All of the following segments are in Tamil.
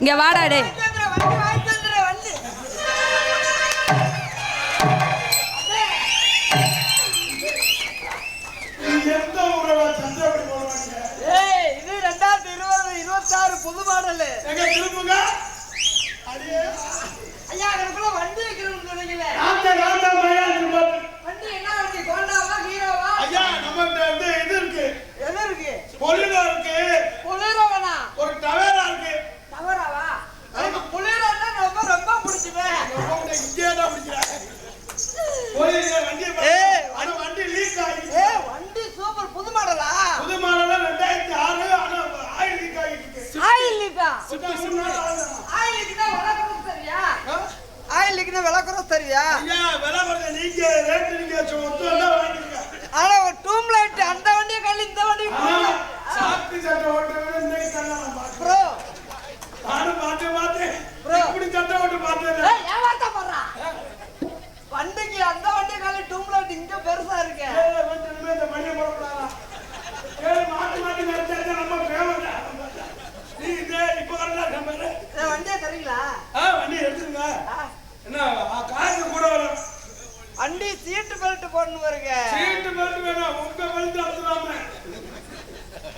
இங்க வாடா டே புது மாடலு. எங்க திருப்புங்க அடியே ஐயா, எனக்குள்ள வண்டி வைக்கணும்னு சொன்னீங்களே. வண்டி என்ன வண்டி? ஹீரோவா? ஐயா வந்து இது இருக்கு எது இருக்கு? பொலிலோ இருக்கு புலிரோ வேணா? ஒரு டவேரா இருக்கு டவராவா? எனக்கு புலிரோன்னா ரொம்ப ரொம்ப பிடிச்சுமே. உங்கள்கிட்ட இங்கே தான் பிடிக்கிறாங்க பொலிலோ வண்டியை ஏய், பாருங்க. ஆனா வண்டி லீக் ஆகிடுச்சு ஏய், வண்டி சூப்பர் புது மாடலா புது மாடல ரெண்டாயிரத்தி ஆறு ஆனா ஆயில் லீக் ஆகிட்டு இருக்கு ஆயில் லீக்கா சுத்தி மூணு நாள் ஆகுது. ஆயில் லீக்னா விளக்குறது சரியா ஆயில் லீக்னா ஐயா விலை கொஞ்சம் நீங்க ரேட்டு நீங்க ஆனா ஒரு டூம் லைட் அந்த வண்டியை கழி இந்த சட்டை ஓட்டுறது இன்னைக்கு தான் நான் பார்த்தேன். ப்ரோ நானும் பார்த்து பார்த்தேன் Bro. இப்படி சட்டை ஓட்டு பார்த்தேன் ஏய் ஏமாத்த போறா வண்டிக்கு அந்த வண்டியை கழி டூம் லைட் இங்க பெருசா இருக்கு ஏழை வந்து இனிமே இந்த மணியை போடக்கூடாதா? ஏழை மாத்தி மாத்தி நிறுத்தியாச்சா நம்ம பேமெண்ட் நீ இதே இப்ப வரல நம்ம இந்த வண்டியை தரீங்களா ஆ வண்டி எடுத்துருங்க என்ன ஆ, காசு கூட வரும் வண்டி சீட்டு பாருங்க சீட்டு பெல்ட் வேணாம் உங்க அழுத்துறாம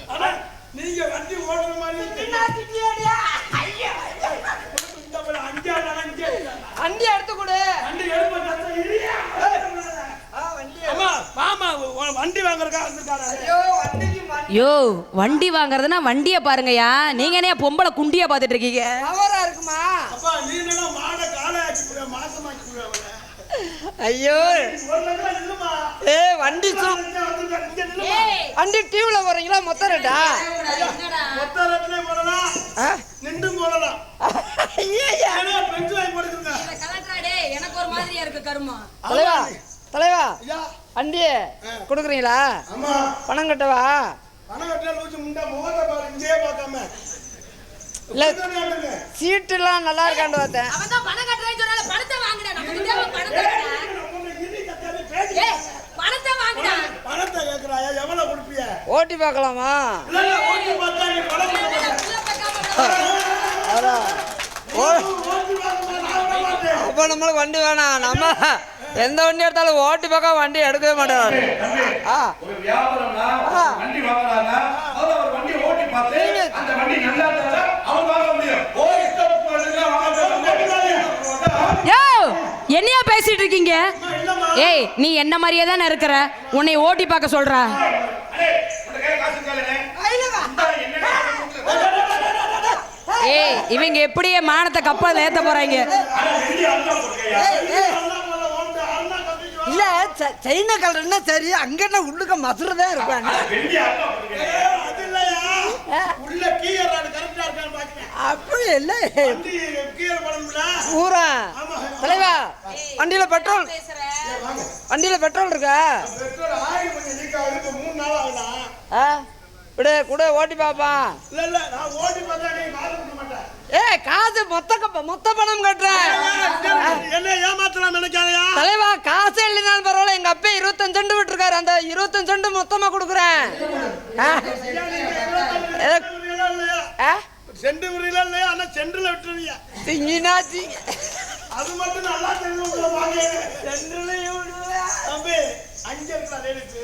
ஆனா நீங்க வண்டி ஓடுற மாதிரி. வண்டி எடுத்து கொடு. வண்டி வந்திருக்காரு யோ வண்டியை பாருங்கய்யா. நீங்க என்ன பொம்பளை குண்டியா பார்த்துட்டு இருக்கீங்க? இருக்குமா அப்பா நீ என்னடா மாடை காலை ஆக்கி போட மாசமாக்கி போட அவளை ஐயோ. ஏ வண்டி வண்டி டியூல போறீங்களா? மொத்த ரேட்டா மொத்த ரேட்லயே போடலாம் நின்றும் போடலாம் ஐயா பெஞ்சு வாங்கி எனக்கு ஒரு மாதிரியா இருக்கு கருமா. தலைவா தலைவா ஐயா. வண்டி கொடுக்குறீங்களா? பணம் கட்டவா? பணம் முண்டா முகத்தை பாரு பார்க்காம. இல்ல எல்லாம் நல்லா இருக்கான்னு பார்த்தேன். அவன் தான் பணம் கட்டுறேன்னு சொன்னால பணத்தை வாங்குடா நமக்கு தேவை பணத்தை உன்னை இடி கத்தாலே பேசி பணத்தை வாங்குடா பணத்தை கேட்கிறாயா எவ்வளவு கொடுப்பிய ஓட்டி பார்க்கலாமா இல்ல இல்ல ஓட்டி பார்த்தா நீ பணம் கொடுக்க அப்போ நம்மளுக்கு வண்டி வேணாம் நம்ம எந்த வண்டி எடுத்தாலும் ஓட்டி பார்க்க வண்டி எடுக்கவே மாட்டோம் ஆ ஒரு வியாபாரம்னா ஆ. வண்டி வாங்குறாங்க முதல்ல ஒரு வண்டி ஓட்டி பார்த்து நீங்க- அந்த வண்டி நல்லா இருந்தா அவன் வாங்க முடியும் ஓ இஷ்டப்பட்டு வாங்க யோ என்னையா பேசிட்டு இருக்கீங்க ஏய் நீ என்ன மாதிரியே தானே இருக்கிற? உன்னை ஓட்டி பார்க்க சொல்றா. ஏய் இவங்க எப்படியே மானத்தை கப்பல் ஏத்த போறாங்க? இல்ல ச- சைனா கலர்னா சரி? அங்க என்ன உள்ளுக்க மதுரதான் இருப்பாங்க அப்படி இல்ல பூரா தலைவா வண்டியில பெட்ரோல் வண்டியில பெட்ரோல் இருக்கா விடு கூட ஓட்டி பாப்பான் இல்ல இல்ல நான் ஓட்டி பார்த்தா நீ காசு கொடுக்க மாட்டேன் ஏ காசு மொத்த கப்ப- மொத்த பணம் கட்டுறேன் என்ன ஏமாத்தலாம் நினைக்காதயா தலைவா காசு இல்லைனாலும் பரவாயில்ல எங்க அப்பா இருபத்தஞ்சு செண்டு விட்டுருக்காரு அந்த இருபத்தஞ்சு செண்டு மொத்தமா கொடுக்குறேன் ஆ? செண்டு விரியல இல்லையா? ஆனா சென்றுல விட்டுருவியா திங்கினா திங்க. அது மட்டும் நல்லா தெரிஞ்சு உங்களை வாங்க. சென்றுலயும். தம்பி அங்க இருக்கலாம் லேடிஸ்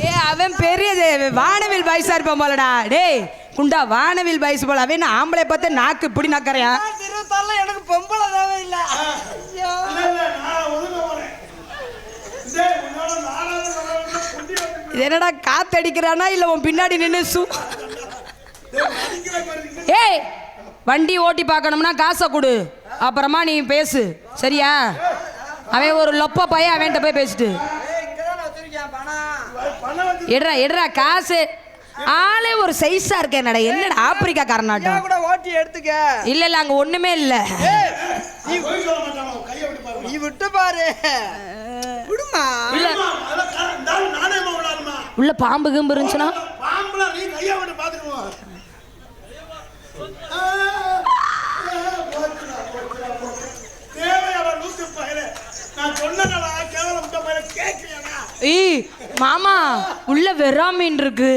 ஏ அவன் பெரிய தே- வானவில் பாய்ஸா இருப்பான் போலடா. டேய் குண்டா வானவில் பாய்ஸ் போல. அவன் ஆம்பளை பார்த்து நாக்கு இப்படி நக்கறையா? எனக்கு பொம்பளை தேவையில்லை ஐயோ இல்ல இல்ல நான் ஒதுங்க போறேன் டேய் உன்னோட நாலாவது வரவங்க குண்டி வந்து இது என்னடா காத்தடிக்கிறானா? இல்ல உன் பின்னாடி நின்று சூ ஏய் வண்டி ஓட்டி பார்க்கணும்னா காசை கொடு. அப்புறமா நீ பேசு. சரியா? அவன் ஒரு லொப்ப பையன் அவன்கிட்ட போய் பேசிட்டு. எடுறா எடுறா காசு. ஆளே ஒரு சைஸா இருக்கேன் என்னடா என்னடா ஆப்பிரிக்கா ஏன் காரனாட்டம் கூட ஓட்டி எடுத்துக்க. இல்ல இல்ல அங்க ஒண்ணுமே இல்ல. நீ விட்டு பாரு. விடுமா இல்லம்மா, அதெல்லாம் கா- இந்த ஆளு நாணயமா விடாதுமா உள்ள பாம்பு கிம்பு இருந்துச்சுன்னா? ஏய் மாமா உள்ள வெறா மீன் இருக்கு.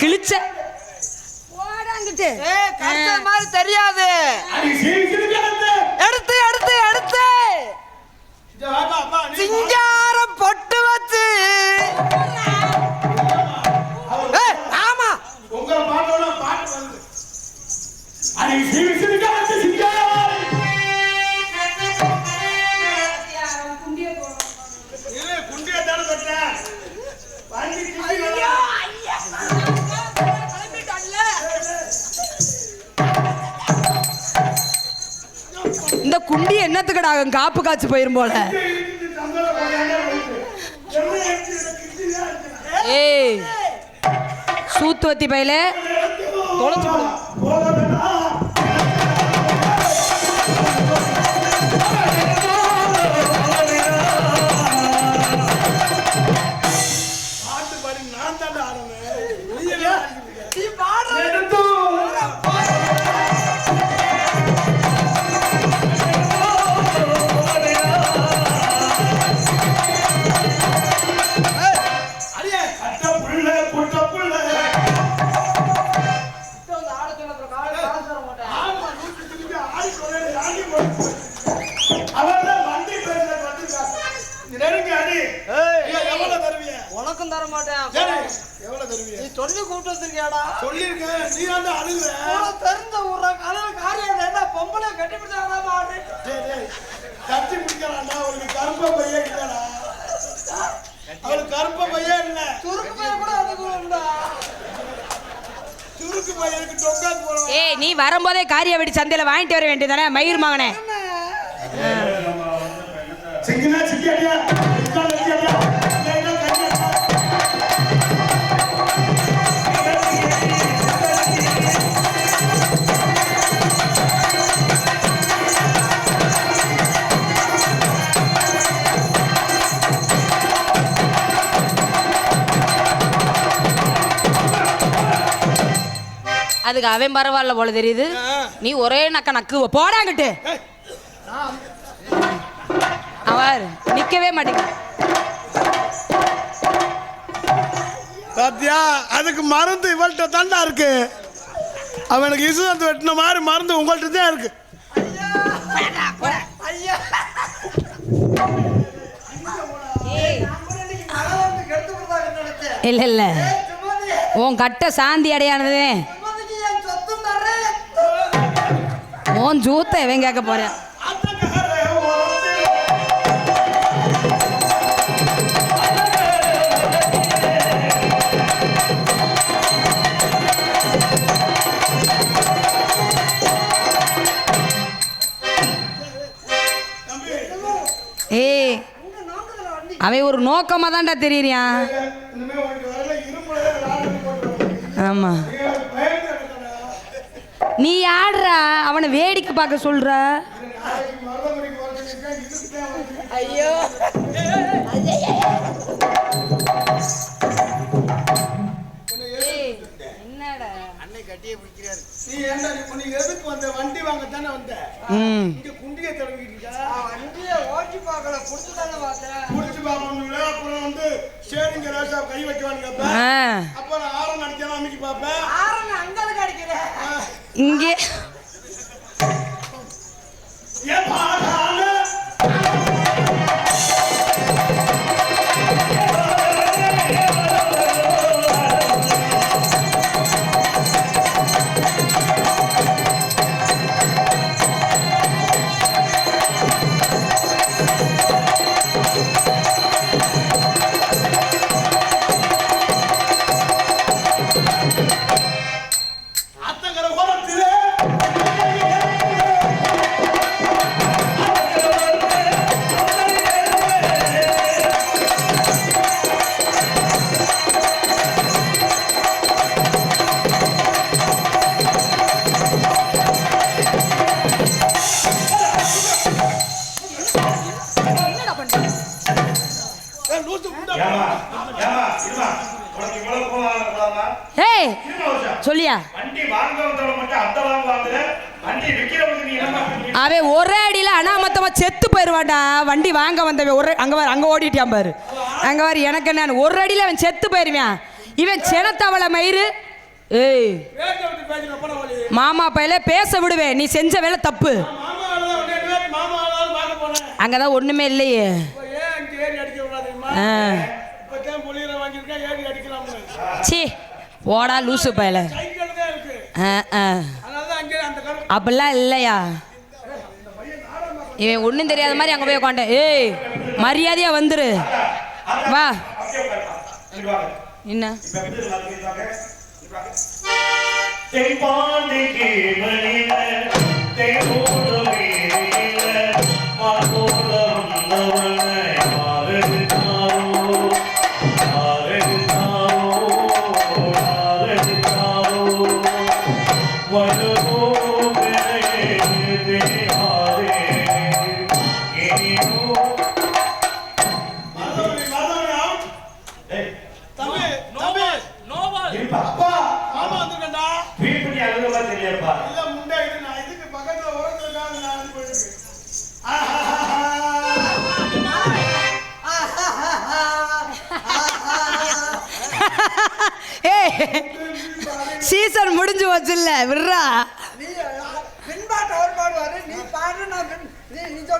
கிழிச்ச. மாதிரி தெரியாது. எடுத்து எடுத்து எடுத்து. சிங்காரம் பொட்டு வச்சு. ஏய், ஆமா. உங்களை பாட்டோட பாட்டு வந்து குண்டி என்னத்துக்கடா காப்பு காய்ச்சி போயிரும் போல? ஏய் சூத்துவத்தி பையில. தொலைச்சு நெருங்கி அடி ஐயா, எவ்வளவு தருவீங்க உனக்கும் தர மாட்டேன். எவ்வளவு நீ சொல்லி கூப்பிட்டு வந்திருக்கியாடா? சொல்லிருக்கேன் நீ வந்து அழுகுற? உனக்கு தெரிஞ்ச ஊர்ல கலர் காரியம் என்ன? பொம்பளை கட்டிப்பிட்டாங்க ஆடுறேன் டேய், டேய், தட்டி பிடிக்கலாம்டா. அவளுக்கு கருப்ப பையன் இல்லடா. அவளுக்கு கருப்ப பையன் இல்ல. சுருக்கு பையன் கூட அனுப்புவோம்டா சுருக்கு பையனுக்கு டொங்காது போடுவான் ஏய் நீ வரும்போதே காரிய வெடி சந்தையில வாங்கிட்டு வர வேண்டியதானே மயிர் மகனே. சிங்கினா அதுக்கு அவன் பரவாயில்ல போல தெரியுது. நீ ஒரே நக்க நக்கு போடாங்கிட்டு அவர் நிக்கவே மாட்டேங்க பாத்தியா அதுக்கு மருந்து இவள்கிட்ட தாண்டா இருக்கு. அவனுக்கு இசுதத்து வெட்டின மாதிரி மருந்து உங்கள்கிட்ட தான் இருக்கு. இல்ல இல்ல. உன் கட்ட சாந்தி அடையானதே உன் ஜூத்த இவன் கேட்க போறேன் ஏய் அவன் ஒரு நோக்கமா தான்டா தெரியறியான் இனிமே நீ ஆடுறா அவனை வேடிக்கை பார்க்க சொல்ற. ஐயோ. நீ ஏன்டா நீ நீ எதுக்கு வந்த? வண்டி வாங்க தானே வந்த? ம். இங்க குண்டியை தடவிட்டு இருக்கா வண்டியை ஓட்டி பார்க்கல புடிச்சு தானே பார்த்தேன். முடிச்சு பார்க்கணும் அப்புறம் வந்து ஸ்டேரிங்க லேசா கை வைக்கவான்னு கேட்பேன் ஆ. அப்புறம் ஆரம் அடிக்கலாம் அமைக்கி பார்ப்பேன். ஆரங்க அங்க கிடைக்கிறேன் இங்கே விற்கிறவங்களுக்கு நீ அவன் ஒரே அடியில் அனாமத்தமா செத்து போயிடுவான்டா வண்டி வாங்க வந்தவன். ஒரு அங்கே வர அங்கே ஓடிட்டான் பாரு. அங்கே வர எனக்கு என்ன ஒரு அடியில் அவன் செத்து போயிடுவான் இவன் செனத்தவளை மயிறு. ஏய் மாமா பையில பேச விடுவேன். நீ செஞ்ச வேலை தப்பு. அங்கே தான் ஒன்றுமே இல்லையே. ஆ. சி போடா லூசு பயல. ஆ ஆ. அப்படிலாம் இல்லையா? இவன் ஒன்றும் தெரியாத மாதிரி அங்கே போய் உட்காண்டேன் ஏய் மரியாதையாக வந்துரு. வா. என்ன?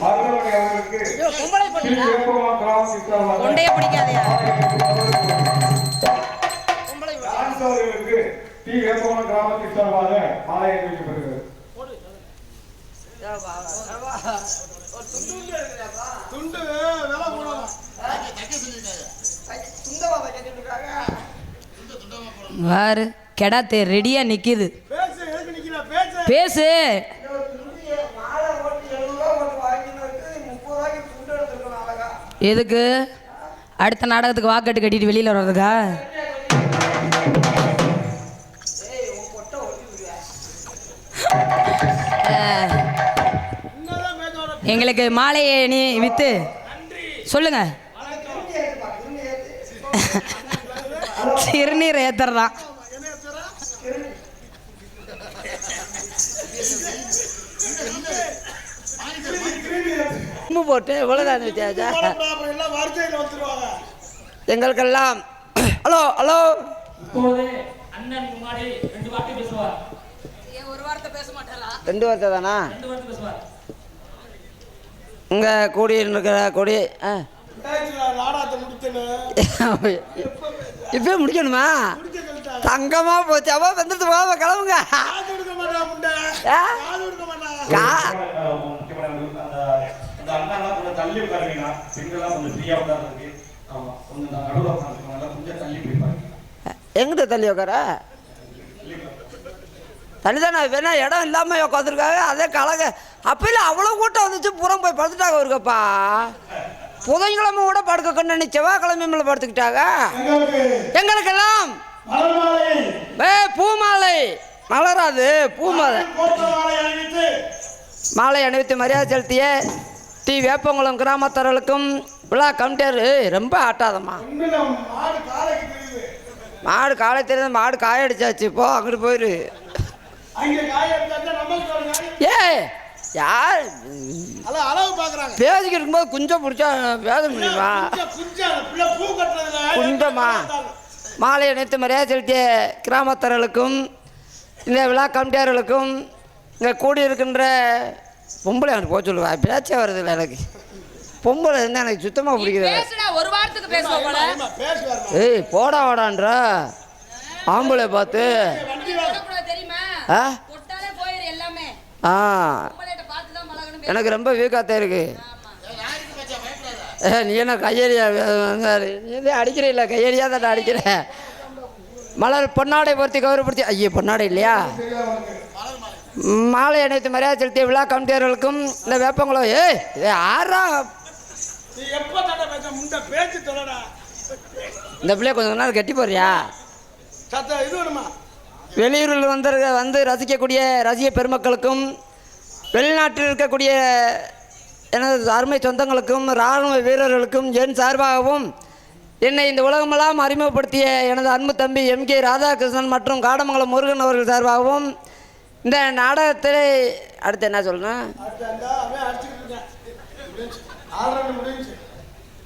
மருதவனை அவர்களுக்கு பொம்பளை ஸ்ரீ வேப்பமா கிராமத்தில் சார்பாக கொண்டைய பிடிக்காதயா? கிராமத்தில் சார்பாக மாலை அணிவிக்கப்படுகிறது. துண்டு விலை போடலாம் வாரு கெடாத்தே ரெடியா நிக்குது. பேசு எதுக்கு அடுத்த நாடகத்துக்கு வாக்கட்டு கட்டிட்டு வெளியில வர்றதுக்கா? எங்களுக்கு மாலையை நீ வித்து. சொல்லுங்க. சிறுநீர் ஏத்துறதான் போட்டு இவ்வளோதான் வித்தியாசா எங்களுக்கெல்லாம் ஹலோ ஹலோ. ரெண்டு வார்த்தை பேசுவார். ஒரு வார்த்தை பேச மாட்டாரா? ரெண்டு வார்த்தை தானா? ரெண்டு வார்த்தை பேசுவார். இங்கே கூடியிருக்கிற இருக்கிற ஆ. இப்பயே முடிக்கணுமா? தங்கமாக போச்சு. அவ வந்துட்டு போவ கிளம்புங்க. கா எங்கிட்ட தள்ளி உட்கார? தள்ளி தானே வேணா இடம் இல்லாமல் உட்காந்துருக்காங்க அதே கலக. அப்பையில அவ்வளோ கூட்டம் வந்துச்சு புறம் போய் படுத்துட்டாங்க ஒருக்கப்பா புதன்கிழமை கூட படுக்க கொண்டு செவ்வாய்க்கிழமை மேலே படுத்துக்கிட்டாங்க. எங்களுக்கு எங்களுக்கெல்லாம் ஏ பூமாலை. மலராது பூமாலை. மாலை அணிவித்து. மரியாதை செலுத்திய டி. வேப்பங்குளம் கிராமத்தவர்களுக்கும் விழா கமிட்டியார். ரொம்ப ஆட்டாதம்மா. மாடு காலை தெரியாத. மாடு காய அடிச்சாச்சு. போ அங்கிட்டு போயிரு. ஏய் யார்? பேசிக்கிட்டு இருக்கும்போது குஞ்சம் பிடிச்சா பேச முடியுமா குஞ்ச குஞ்ச அந்த பிள்ளை பூ கட்டுறதுல குண்டமா மாலை அனைத்து மரியாதை செலுத்திய கிராமத்தர்களுக்கும் இந்த விழா கமிட்டியார்களுக்கும் இங்கே கூடியிருக்கின்ற பொம்பளை எனக்கு போக சொல்லுவா. பேச்சே வருது இல்லை எனக்கு. பொம்பளை இருந்தால் எனக்கு சுத்தமாக பிடிக்குது. பேசுடா ஒரு வாரத்துக்கு பேசுவோம் போல? ஆமா, பேசுவார் ஏய் போடா வாடான்ற. ஆம்பளை பார்த்து. பழகணும் எனக்கு ரொம்ப வீக்காத்தான் இருக்கு. ஏ, நீ என்ன கையெறியா நீ அடிக்கிறீல்ல? கையெறியா தான் அடிக்கிற? மலர் பொன்னாடை பொருத்தி கௌரவப்படுத்தி ஐயோ பொன்னாடை இல்லையா? மாலை அனைத்து மரியாதை செலுத்திய விழா கமிட்டியர்களுக்கும் இந்த வேப்பங்குளம் ஏய் இது ஆறா இந்த பிள்ளைய கொஞ்ச நேரம் கட்டி போறியா சத்த இது வேணுமா? வெளியூரில் வந்து வந்து ரசிக்கக்கூடிய ரசிக பெருமக்களுக்கும் வெளிநாட்டில் இருக்கக்கூடிய எனது அருமை சொந்தங்களுக்கும் இராணுவ வீரர்களுக்கும் என் சார்பாகவும் என்னை இந்த உலகமெல்லாம் அறிமுகப்படுத்திய எனது அன்பு தம்பி எம் கே ராதாகிருஷ்ணன் மற்றும் காடமங்கலம் முருகன் அவர்கள் சார்பாகவும் இந்த நாடகத்தில் அடுத்து என்ன சொல்லணும்?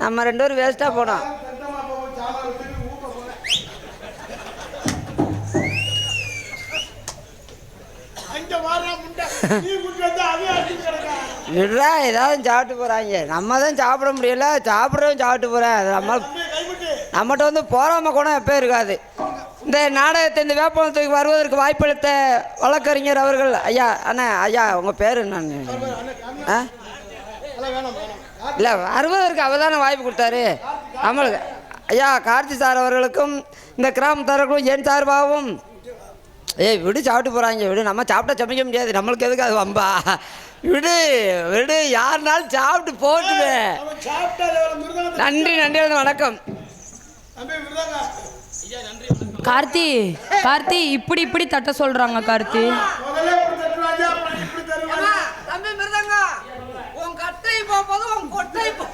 நம்ம ரெண்டு பேரும் வேஸ்ட்டாக போனோம். விடுறா ஏதாவது சாப்பிட்டு போகிறாங்க நம்ம தான் சாப்பிட முடியல சாப்பிட்றவன் சாப்பிட்டு போகிறேன் அது நம்ம நம்மகிட்ட வந்து போராம குணம் எப்போ இருக்காது. இந்த நாடகத்தை இந்த வேப்பனத்துக்கு வருவதற்கு வாய்ப்பளித்த வழக்கறிஞர் அவர்கள் ஐயா அண்ணா ஐயா உங்கள் பேர் என்னன்னு? ஆ? இல்லை வருவதற்கு அவர் தானே வாய்ப்பு கொடுத்தாரு. நம்மளுக்கு ஐயா கார்த்தி சார் அவர்களுக்கும் இந்த கிராமத்தாரர்களும் என் சார்பாகவும் ஏய் விடு சாப்பிட்டு போகிறாங்க விடு. நம்ம சாப்பிட்டா சமைக்க முடியாது. நம்மளுக்கு எதுக்கு அது வம்பா? விடு விடு. யாருனாலும் சாப்பிட்டு போட்டுவே நன்றி நன்றி வணக்கம். கார்த்தி கார்த்தி இப்படி இப்படி தட்ட சொல்கிறாங்க கார்த்தி. உன் கட்டை போகும்போது உன் கொட்டை போ